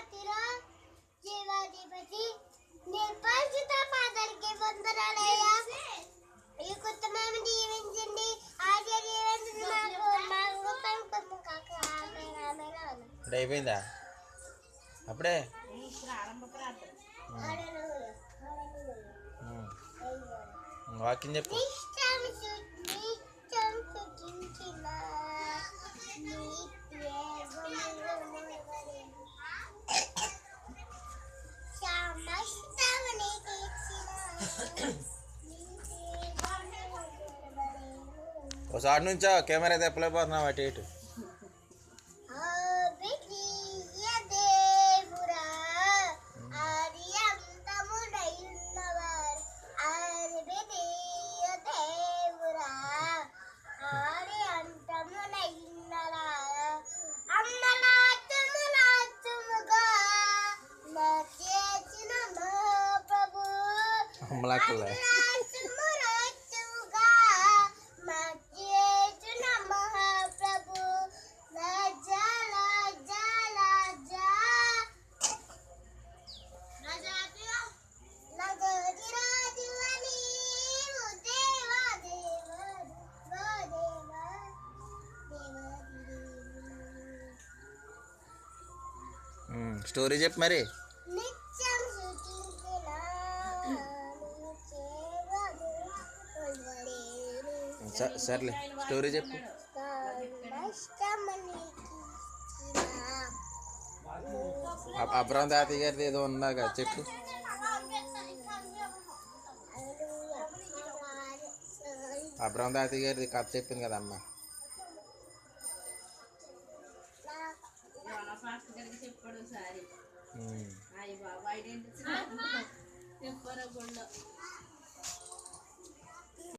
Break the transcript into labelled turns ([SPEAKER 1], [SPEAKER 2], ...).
[SPEAKER 1] స్తోత్రం జీవాధిపతి నిర్పరిచిత పాదరికి వందనాలయ్యా ఈ కుటుంబం దీవించండి. ఆశీర్వదించండి మాకు. మాకు పంపము కాక ఆమేన్ ఆమేన్ ఆమేన్
[SPEAKER 2] ఇప్పుడు అయిపోయిందా? అప్పుడే? వాక్యం చెప్పు.
[SPEAKER 1] సుఖించిన. సమస్తముని
[SPEAKER 2] ఒకసారి నుంచో కెమెరా తెప్పలేకపోతున్నావు అటు ఇటు.
[SPEAKER 1] దేవురా
[SPEAKER 2] స్టోరీ చెప్పు మరి. సర్లే స్టోరీ చెప్పు.
[SPEAKER 1] నష్టమనికి
[SPEAKER 2] అ- అబ్రహం తాతయ్య గారిది ఏదో ఉందాక చెప్పు. అబ్రహం తాతయ్య గారిది కథ చెప్పింది కదా
[SPEAKER 3] ఒకసారి. అయ్యి బాబా ఐడెంటిటీ